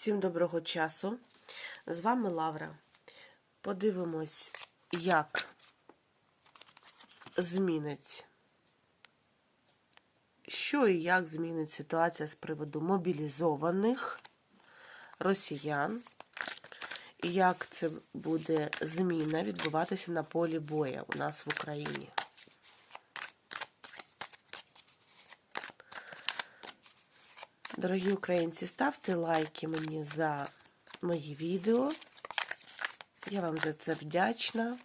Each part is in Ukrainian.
Всім доброго часу. З вами Лавра. Подивимось, як змінить, що і як змінить ситуація з приводу мобілізованих росіян, і як це буде зміна відбуватися на полі боя у нас в Україні. Дорогі українці, ставте лайки мені за мої відео. Я вам за це вдячна.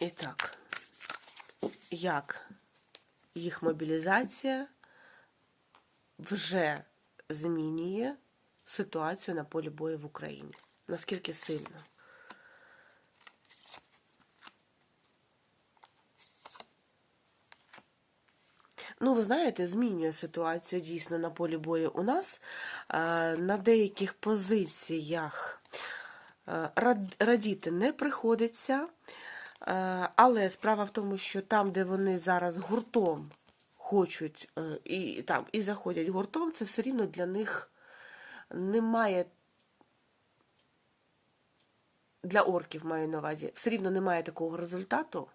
І так, як їх мобілізація вже змінює ситуацію на полі бою в Україні? Наскільки сильно? Ну, ви знаєте, змінює ситуацію дійсно на полі бою у нас. Е, На деяких позиціях е, радіти не приходиться. Е, Але справа в тому, що там, де вони зараз гуртом хочуть і там і заходять гуртом, це все рівно для них немає. Для орків маю на увазі, все рівно немає такого результату,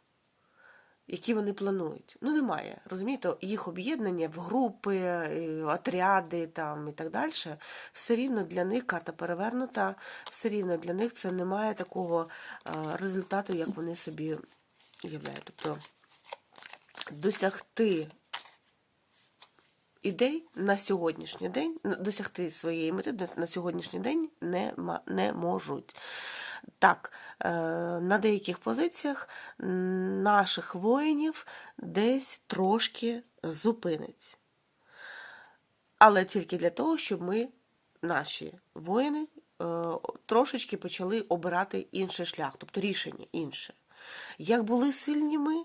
які вони планують. Ну, немає. Розумієте, їх об'єднання в групи, е, отряди там і так далі. Все рівно для них карта перевернута, все рівно для них це немає такого е, результату, як вони собі уявляють. Тобто досягти ідей на сьогоднішній день, досягти своєї мети на сьогоднішній день не, не можуть. Так, е, на деяких позиціях наших воїнів десь трошки зупинить. Але тільки для того, щоб ми, наші воїни, е, трошечки почали обирати інший шлях, тобто рішення інше. Як були сильні ми,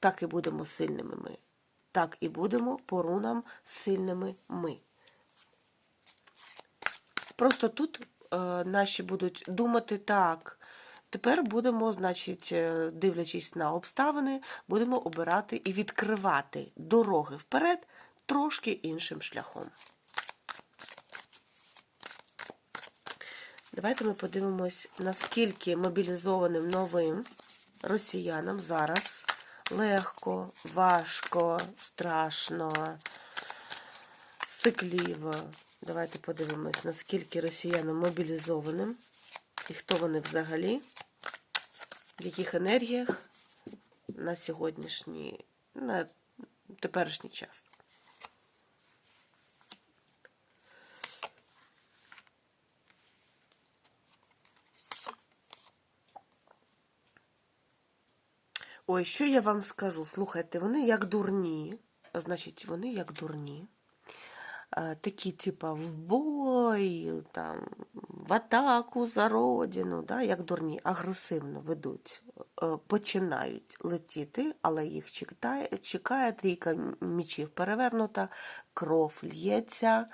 так і будемо сильними ми. Так і будемо по рунам сильними ми. Просто тут наші будуть думати так. Тепер будемо, значить, е, дивлячись на обставини, будемо обирати і відкривати дороги вперед трошки іншим шляхом. Давайте ми подивимось, наскільки мобілізованим новим росіянам зараз легко, важко, страшно, сикливо. Давайте подивимось, наскільки росіянам мобілізованим і хто вони взагалі, в яких енергіях на сьогоднішній, на теперішній час. Ой, що я вам скажу? Слухайте, вони як дурні, значить, вони як дурні. Е, Такі, типа, в бой, там, в атаку за родину, да, як дурні, агресивно ведуть, е, починають летіти, але їх чекає, чекає трійка мічів перевернута, кров лється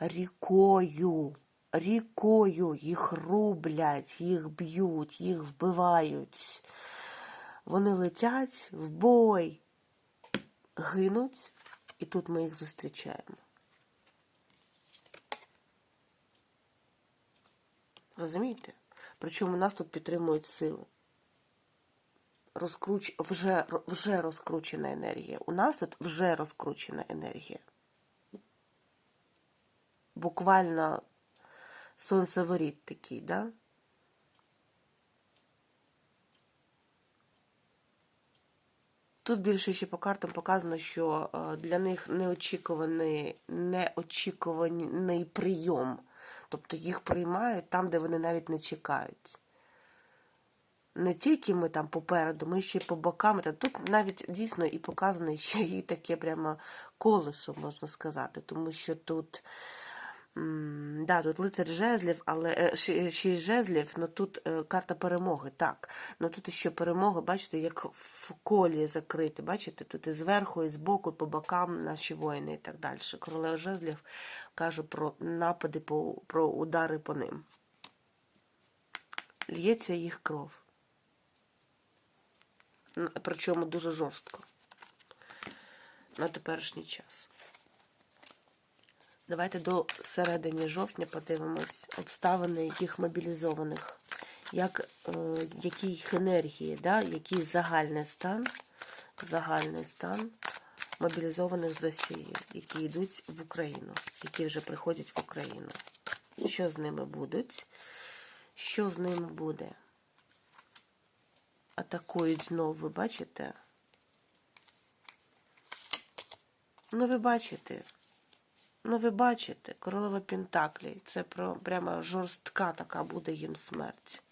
рікою. Рікою їх рублять, їх б'ють, їх вбивають. Вони летять в бой, гинуть, і тут ми їх зустрічаємо. Розумієте? Причому нас тут підтримують сили. Розкруч... Вже, вже розкручена енергія. У нас тут вже розкручена енергія. Буквально сонцеворіт такий, да? Тут більше ще по картам показано, що е, для них неочікуваний, неочікуваний прийом. Тобто їх приймають там, де вони навіть не чекають. Не тільки ми там попереду, ми ще й по бокам. Тут навіть дійсно і показано ще і таке прямо колесо, можна сказати, тому що тут. Да, тут лицар жезлів, але е, шість жезлів, але тут е, карта перемоги, так. Ну тут ще перемога, бачите, як в колі закрити. Бачите, тут і зверху, і збоку, по бокам наші воїни і так далі. Королева жезлів каже про напади, про удари по ним. Л'ється їх кров. причому дуже жорстко на теперішній час. Давайте до середини жовтня подивимось обставини їх мобілізованих, як, е, які їх енергії, да? який загальний стан, загальний стан мобілізованих з Росії, які йдуть в Україну, які вже приходять в Україну. Що з ними будуть? Що з ними буде? Атакують знову, ви бачите? Ну, ви бачите. Ну, ви бачите, королева Пентаклі. Це про прямо жорстка така буде їм смерть.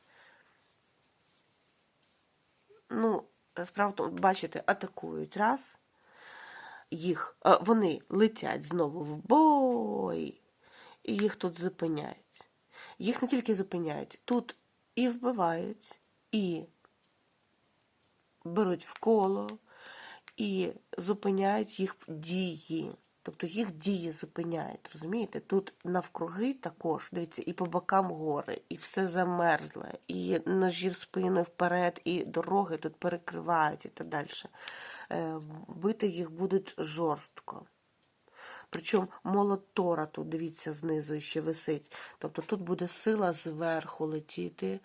Ну, справа в тому, бачите, атакують раз. Їх, вони летять знову в бой, і їх тут зупиняють. Їх не тільки зупиняють, тут і вбивають, і беруть в коло, і зупиняють їх дії. Тобто їх дії зупиняють, розумієте? Тут навкруги також, дивіться, і по бокам гори, і все замерзле, і ножі в спину вперед, і дороги тут перекривають і так далі. Е, Бити їх будуть жорстко. Причому молот Тора тут, дивіться, знизу ще висить. Тобто тут буде сила зверху летіти,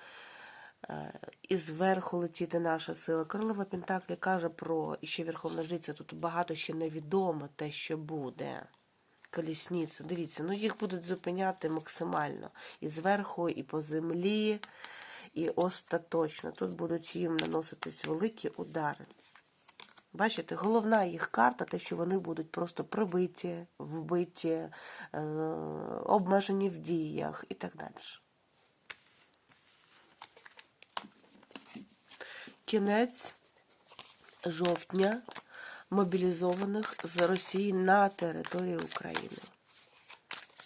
і зверху летіти наша сила. Королева Пентаклі каже про і ще Верховна Жриця, тут багато ще невідомо те, що буде. Колісниця, дивіться, ну їх будуть зупиняти максимально. І зверху, і по землі, і остаточно. Тут будуть їм наноситись великі удари. Бачите, головна їх карта, те, що вони будуть просто прибиті, вбиті, е, обмежені в діях і так далі. Кінець жовтня мобілізованих з Росії на території України.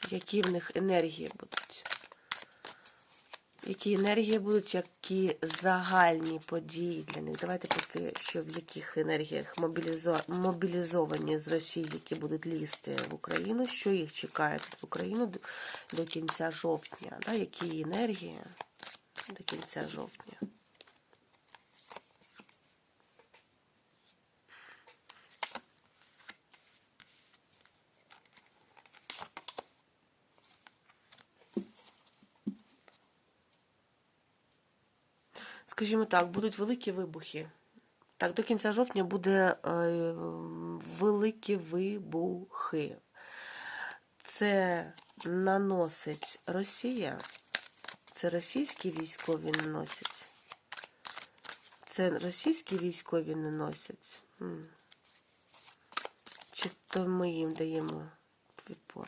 Які в них енергії будуть? Які енергії будуть, які загальні події для них? Давайте поки що в яких енергіях мобілізо... мобілізовані з Росії, які будуть лізти в Україну, що їх чекає в Україну до, кінця жовтня? Які енергії до кінця жовтня? Скажімо так, будуть великі вибухи. Так, до кінця жовтня буде е, великі вибухи. Це наносить Росія. Це російські військові наносять. Це російські військові наносять. Чи то ми їм даємо відпор?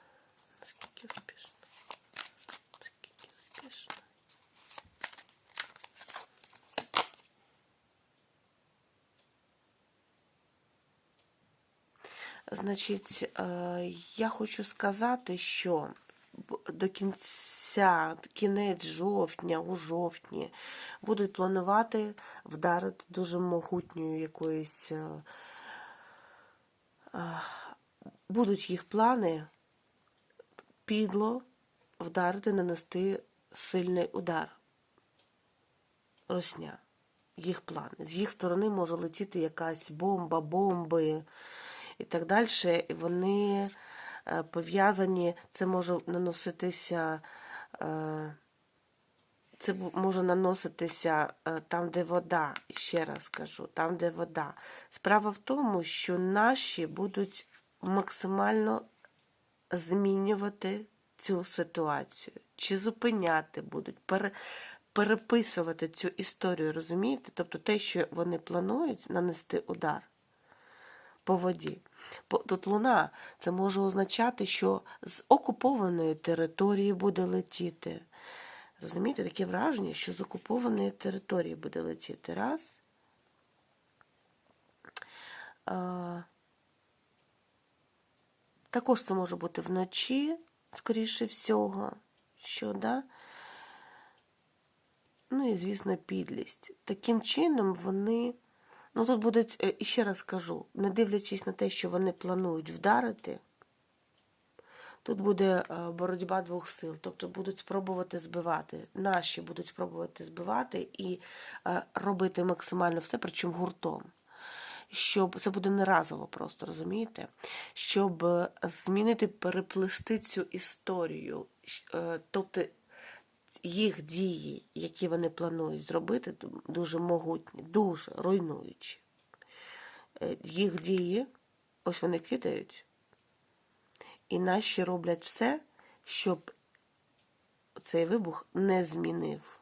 Значить, е, я хочу сказати, що до кінця, кінець жовтня, у жовтні будуть планувати вдарити дуже могутньою якоюсь. е, е, Будуть їх плани підло вдарити, нанести сильний удар. Росня. Їх плани. З їх сторони може летіти якась бомба, бомби і так далі. І вони е, пов'язані, це може наноситися. е, Це може наноситися е, там, де вода, ще раз кажу, там, де вода. Справа в тому, що наші будуть максимально змінювати цю ситуацію, чи зупиняти будуть, пере, переписувати цю історію, розумієте? Тобто те, що вони планують нанести удар по воді. Тут луна це може означати, що з окупованої території буде летіти. Розумієте, таке враження, що з окупованої території буде летіти. Раз. А, також це може бути вночі, скоріше всього, що, да? Ну і, звісно, підлість. Таким чином вони. Ну, тут будуть, е, ще раз скажу, не дивлячись на те, що вони планують вдарити, тут буде е, боротьба двох сил. Тобто будуть спробувати збивати. Наші будуть спробувати збивати і е, робити максимально все, причому гуртом. Щоб це буде не разово просто, розумієте? Щоб змінити, переплести цю історію. Тобто їх дії, які вони планують зробити, дуже могутні, дуже руйнуючі. Е, Їх дії, ось вони кидають, і наші роблять все, щоб цей вибух не змінив.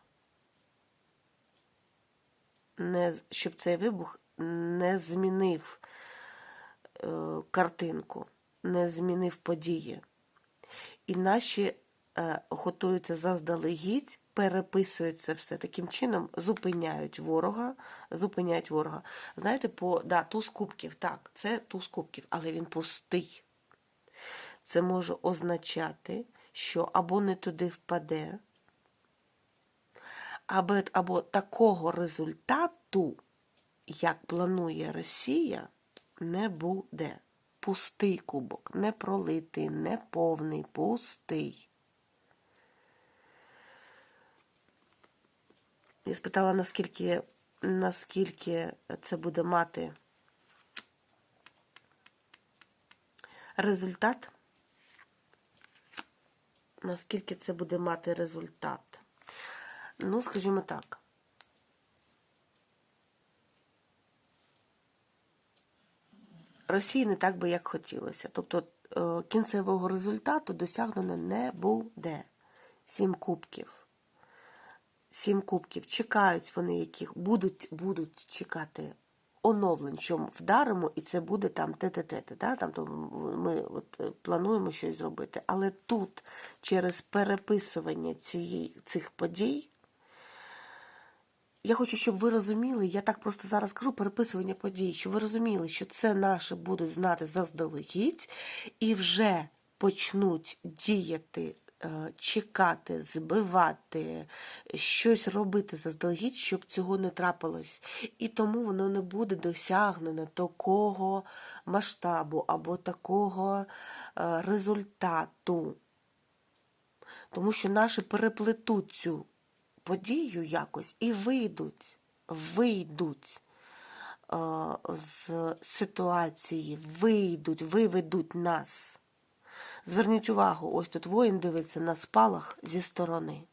Не, щоб цей вибух не змінив е, картинку, не змінив події. І наші готуються заздалегідь, переписують це все таким чином, зупиняють ворога, зупиняють ворога. Знаєте, по да, туз кубків, так, це туз кубків, але він пустий. Це може означати, що або не туди впаде, або, або такого результату, як планує Росія, не буде. Пустий кубок, не пролитий, не повний, пустий. Я спитала, наскільки, наскільки це буде мати результат. Наскільки це буде мати результат? Ну, скажімо так. Росії не так би, як хотілося. Тобто е, кінцевого результату досягнено не буде. Сім кубків. Сім кубків. Чекають вони, яких будуть будуть чекати оновлень, що вдаримо, і це буде там те-те-те. Да? Там, то ми от, е, плануємо щось зробити. Але тут через переписування цієї, цих подій. Я хочу, щоб ви розуміли, я так просто зараз кажу переписування подій, щоб ви розуміли, що це наші будуть знати заздалегідь і вже почнуть діяти, чекати, збивати, щось робити заздалегідь, щоб цього не трапилось. І тому воно не буде досягнено такого масштабу або такого е, результату. Тому що наші переплетуть цю подію якось і вийдуть, вийдуть е, з ситуації, вийдуть, виведуть нас. Зверніть увагу, ось тут воїн дивиться на спалах зі сторони.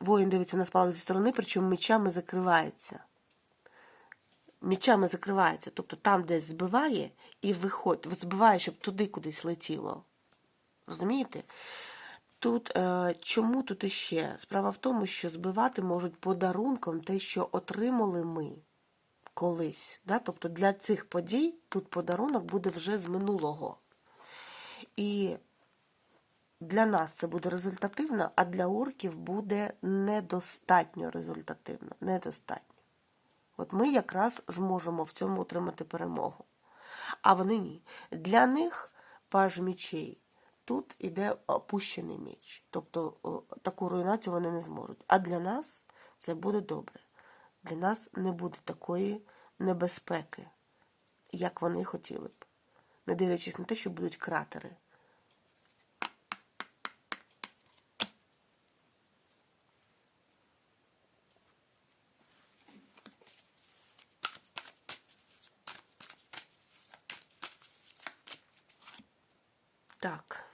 Воїн дивиться на спалах зі сторони, причому мечами закривається мічами закривається. Тобто там десь збиває і виходить, збиває, щоб туди кудись летіло. Розумієте? Тут е, чому тут іще? Справа в тому, що збивати можуть подарунком те, що отримали ми колись. Да? Тобто для цих подій тут подарунок буде вже з минулого. І для нас це буде результативно, а для орків буде недостатньо результативно. Недостатньо. От ми якраз зможемо в цьому отримати перемогу. А вони ні. Для них паж мічей. Тут іде опущений меч. Тобто таку руйнацію вони не зможуть. А для нас це буде добре. Для нас не буде такої небезпеки, як вони хотіли б. Не дивлячись на те, що будуть кратери. Так.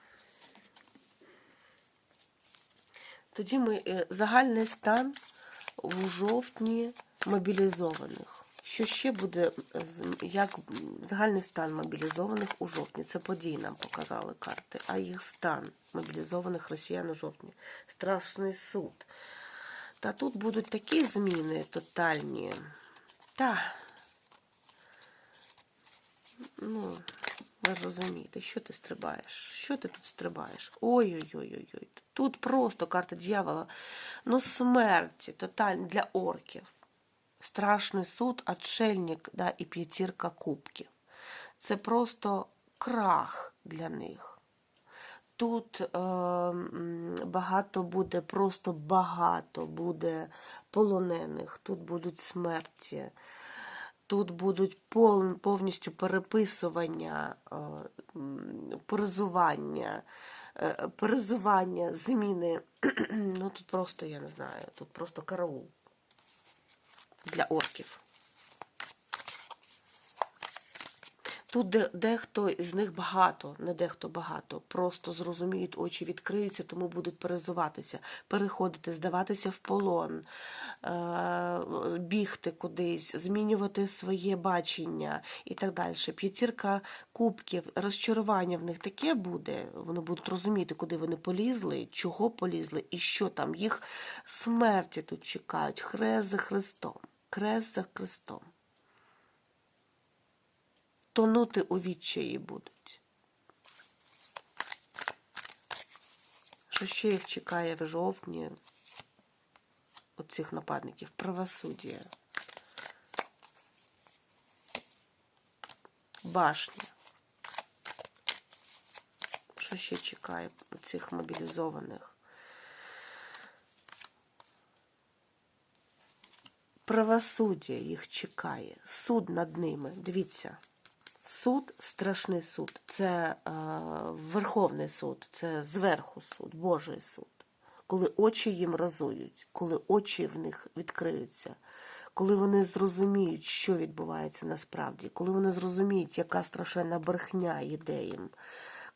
Тоді ми е, загальний стан в жовтні мобілізованих. Що ще буде як загальний стан мобілізованих у жовтні? Це події нам показали карти, а їх стан мобілізованих росіян у жовтні. Страшний суд. Та тут будуть такі зміни тотальні. Та, ну, розумієте, що ти стрибаєш? Що ти тут стрибаєш? Ой-ой-ой-ой. Тут просто карта дьявола. Ну, смерті, тотальні для орків. Страшний суд, отшельник да, і п'ятірка кубків. Це просто крах для них. Тут е, багато буде, просто багато буде полонених, тут будуть смерті, тут будуть пов- повністю переписування, е, поризування, перезування, е, перезування, зміни. Ну тут просто, я не знаю, тут просто караул для орків. Тут дехто з них багато, не дехто багато, просто зрозуміють, очі відкриються, тому будуть перезуватися, переходити, здаватися в полон, е- бігти кудись, змінювати своє бачення і так далі. П'ятірка кубків, розчарування в них таке буде. Вони будуть розуміти, куди вони полізли, чого полізли і що там. Їх смерті тут чекають. Хрест за Христом. Крест за Христом тонути у відчаї будуть. Що ще їх чекає в жовтні оцих нападників? Правосуддя. Башня. Що ще чекає цих мобілізованих? Правосуддя їх чекає. Суд над ними. Дивіться. Суд страшний суд. Це е, Верховний суд, це зверху суд, Божий суд. Коли очі їм разують, коли очі в них відкриються, коли вони зрозуміють, що відбувається насправді, коли вони зрозуміють, яка страшенна брехня йде їм,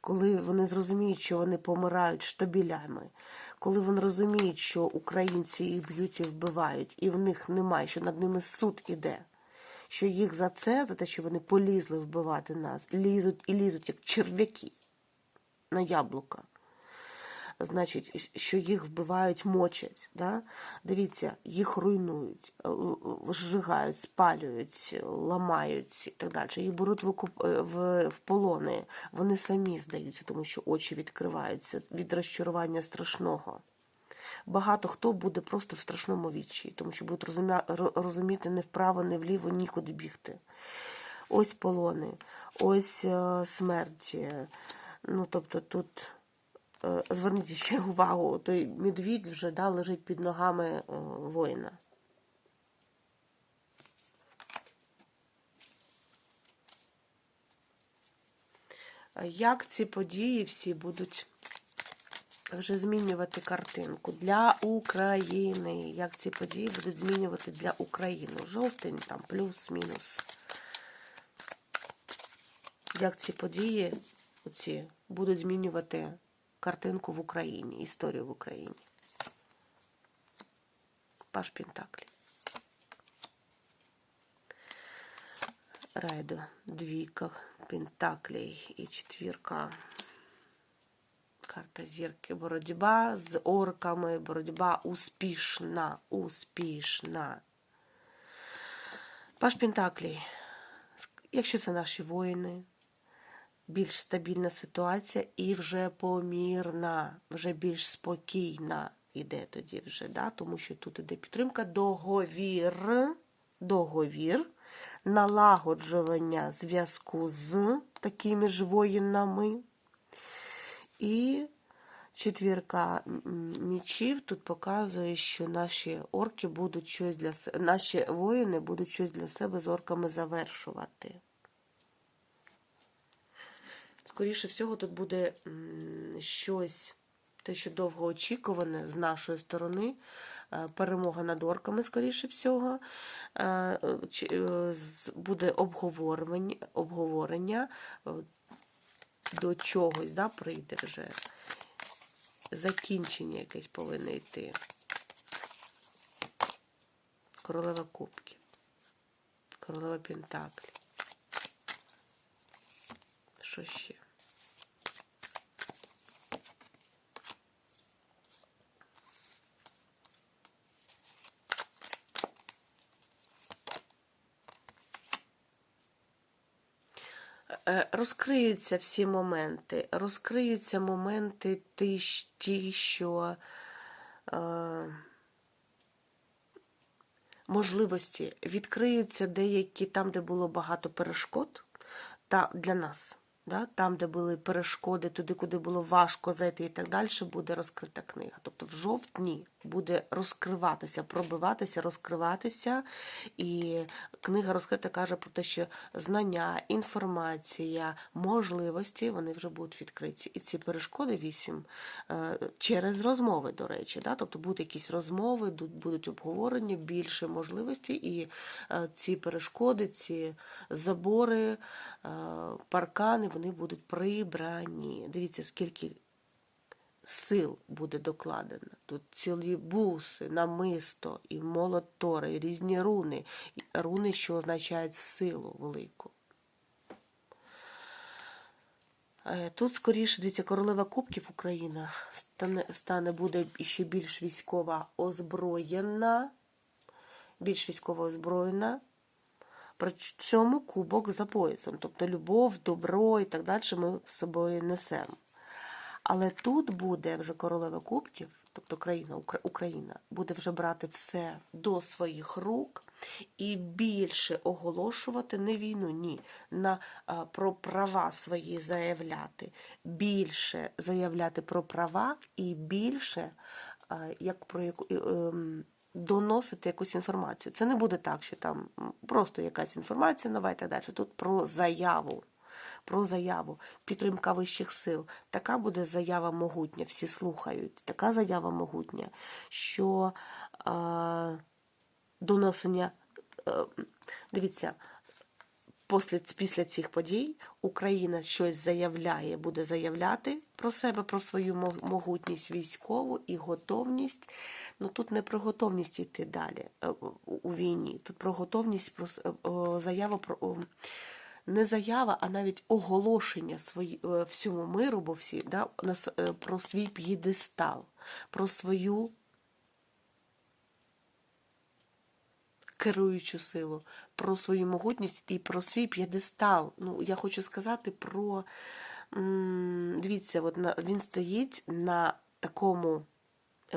коли вони зрозуміють, що вони помирають штабілями, коли вони розуміють, що українці їх б'ють і вбивають, і в них немає, що над ними суд іде що їх за це, за те, що вони полізли вбивати нас, лізуть і лізуть, як черв'яки на яблука. Значить, що їх вбивають, мочать. Да? Дивіться, їх руйнують, зжигають, спалюють, ламають і так далі. Їх беруть в, окуп... в, в полони, вони самі здаються, тому що очі відкриваються від розчарування страшного багато хто буде просто в страшному вічі, тому що будуть розуміти не вправо, не вліво, нікуди бігти. Ось полони, ось е, смерті. Ну, тобто тут. Е, зверніть ще увагу, той медвідь вже да, лежить під ногами е, воїна. Як ці події всі будуть вже змінювати картинку для України. Як ці події будуть змінювати для України? Жовтень, там плюс-мінус. Як ці події оці, будуть змінювати картинку в Україні, історію в Україні? Паш Пентаклі. Райдо, двійка Пентаклей і четвірка. Карта зірки. Боротьба з орками, боротьба успішна, успішна. Паш Пентаклій. Якщо це наші воїни, більш стабільна ситуація і вже помірна, вже більш спокійна іде тоді вже, да? тому що тут іде підтримка, договір, договір, налагоджування зв'язку з такими ж воїнами. І четвірка мічів тут показує, що наші орки будуть щось для наші воїни будуть щось для себе з орками завершувати. Скоріше всього, тут буде щось, те, що довго очікуване з нашої сторони. Е, перемога над орками, скоріше всього, е, е, буде обговорення до чогось, да, прийде вже. Закінчення якесь повинно йти. Королева кубків. Королева Пентаклі. Що ще? Е, Розкриються всі моменти. Розкриються моменти ті, ті що е, можливості. Відкриються деякі там, де було багато перешкод та для нас. Да? Там, де були перешкоди, туди, куди було важко зайти і так далі, буде розкрита книга. Тобто в жовтні буде розкриватися, пробиватися, розкриватися. І книга розкрита каже про те, що знання, інформація, можливості вони вже будуть відкриті. І ці перешкоди вісім е, через розмови, до речі. Да? Тобто будуть якісь розмови, будуть обговорення, більше можливостей, і е, ці перешкоди, ці забори, е, паркани, вони будуть прибрані. Дивіться, скільки сил буде докладено. Тут цілі буси, намисто, і молот Тора, і різні руни, і руни, що означають силу велику. Е, Тут скоріше, дивіться, королева кубків Україна стане, стане буде ще більш військова озброєна, більш військово озброєна. При цьому кубок за поясом, тобто любов, добро і так далі ми з собою несемо. Але тут буде вже королева кубків, тобто країна, Україна, буде вже брати все до своїх рук і більше оголошувати не війну, ні, на, про права свої заявляти, більше заявляти про права і більше як про яку. Доносити якусь інформацію. Це не буде так, що там просто якась інформація нова і так далі. Тут про заяву про заяву, підтримка вищих сил. Така буде заява могутня, всі слухають. Така заява могутня, що е, донесення, е, дивіться, після, після цих подій Україна щось заявляє, буде заявляти про себе, про свою могутність військову і готовність. Ну тут не про готовність йти далі е, у- війні. Тут про готовність, про е, заяву про. не заява, а навіть оголошення свої, е, всьому миру, бо всі да, про свій п'єдестал, про свою керуючу силу, про свою могутність і про свій п'єдестал. Ну, я хочу сказати про. Дивіться, от на, він стоїть на такому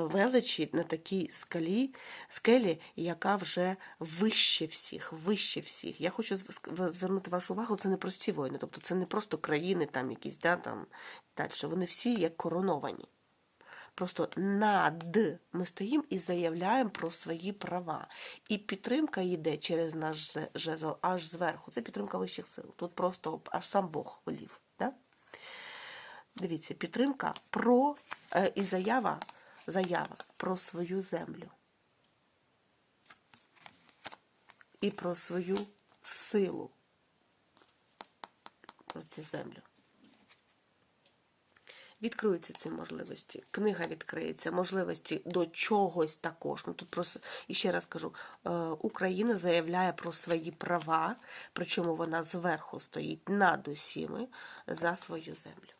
величі, на такій скалі, скелі, яка вже вище всіх, вище всіх. Я хочу звернути вашу увагу, це не прості воїни, тобто це не просто країни там якісь, да, там далі. Вони всі як короновані. Просто над ми стоїмо і заявляємо про свої права. І підтримка йде через наш жезл аж зверху. Це підтримка вищих сил. Тут просто аж сам Бог волів. Да? Дивіться, підтримка про е, і заява, заява про свою землю. І про свою силу. Про цю землю. Відкриються ці можливості. Книга відкриється, можливості до чогось також. Ну тут просто і ще раз кажу: е, Україна заявляє про свої права, причому вона зверху стоїть над усіми за свою землю.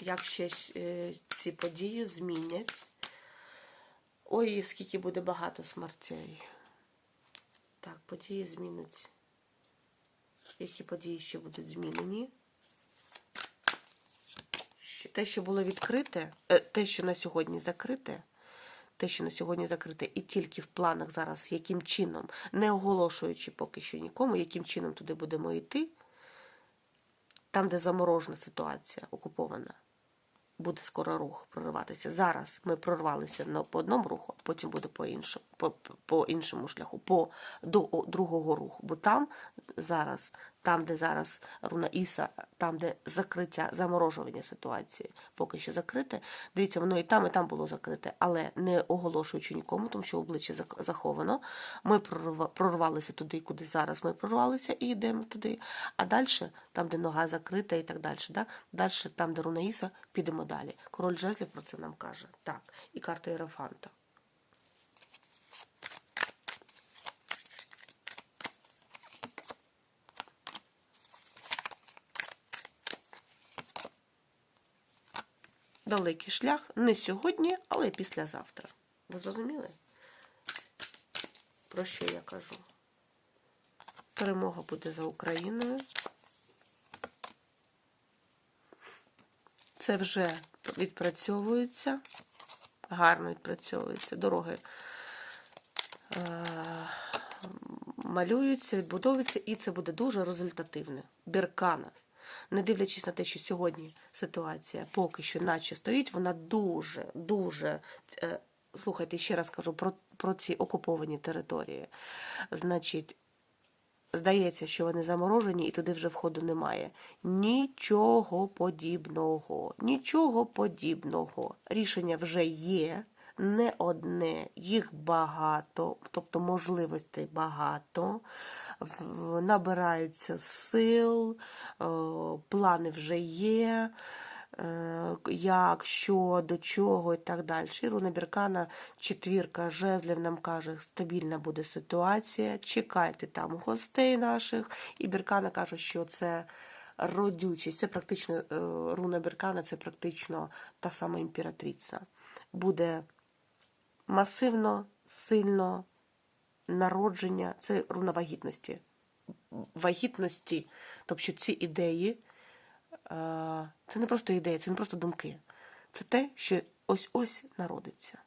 Як ще е, ці події змінять? Ой, скільки буде багато смертей. Так, події змінять. Які події ще будуть змінені? Те, що було відкрите, е, те, що на сьогодні закрите, те, що на сьогодні закрите, і тільки в планах зараз, яким чином, не оголошуючи поки що нікому, яким чином туди будемо йти, там, де заморожена ситуація, окупована, буде скоро рух прориватися. Зараз ми прорвалися по одному руху, потім буде по іншому, по, по іншому шляху, по до о, другого руху. Бо там зараз, там, де зараз руна Іса, там, де закриття, заморожування ситуації, поки що закрите. Дивіться, воно і там, і там було закрите, але не оголошуючи нікому, тому що обличчя заховано. Ми прорва- прорвалися туди, куди зараз ми прорвалися, і йдемо туди. А далі, там, де нога закрита і так далі, да? далі там, де руна Іса, підемо далі. Король жезлів про це нам каже. Так, і карта Єрофанта. Далекий шлях не сьогодні, але післязавтра. Ви зрозуміли? Про що я кажу? Перемога буде за Україною. Це вже відпрацьовується, гарно відпрацьовується. Дороги е, малюються, відбудовуються, і це буде дуже результативне. Біркана. Не дивлячись на те, що сьогодні ситуація поки що наче стоїть, вона дуже, дуже. е, Слухайте, ще раз кажу про, про ці окуповані території. Значить, Здається, що вони заморожені і туди вже входу немає. Нічого подібного. Нічого подібного. Рішення вже є, не одне, їх багато, тобто можливостей багато. Набираються сил, е, плани вже є. е, Як, що, до чого і так далі. Іруна Біркана, четвірка жезлів нам каже, стабільна буде ситуація. Чекайте там гостей наших. І Біркана каже, що це родючість. Це практично е, руна Біркана, це практично та сама імператриця. Буде масивно, сильно народження, це руна вагітності. Вагітності, тобто ці ідеї. Е, Це не просто ідеї, це не просто думки. Це те, що ось-ось народиться.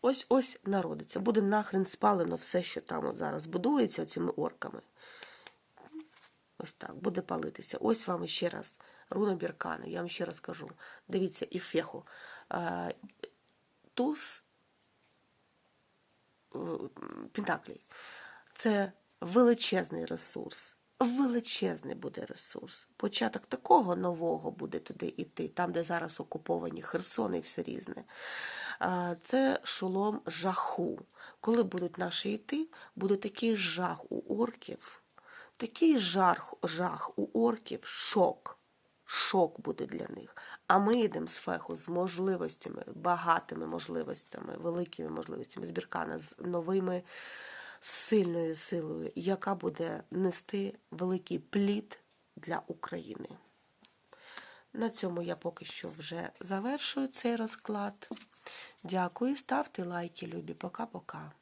Ось-ось народиться. Буде нахрен спалено все, що там от зараз будується цими орками. Ось так, буде палитися. Ось вам ще раз руна Біркана. Я вам ще раз кажу. Дивіться, і феху. Туз е, Пентаклей. Це величезний ресурс. Величезний буде ресурс. Початок такого нового буде туди йти, там, де зараз окуповані Херсон і все різне. Це шолом жаху. Коли будуть наші йти, буде такий жах у орків, такий жах, жах у орків, шок. Шок буде для них. А ми йдемо з феху з можливостями, багатими можливостями, великими можливостями, з Біркана, з новими сильною силою, яка буде нести великий плід для України. На цьому я поки що вже завершую цей розклад. Дякую, ставте лайки, любі. Пока-пока.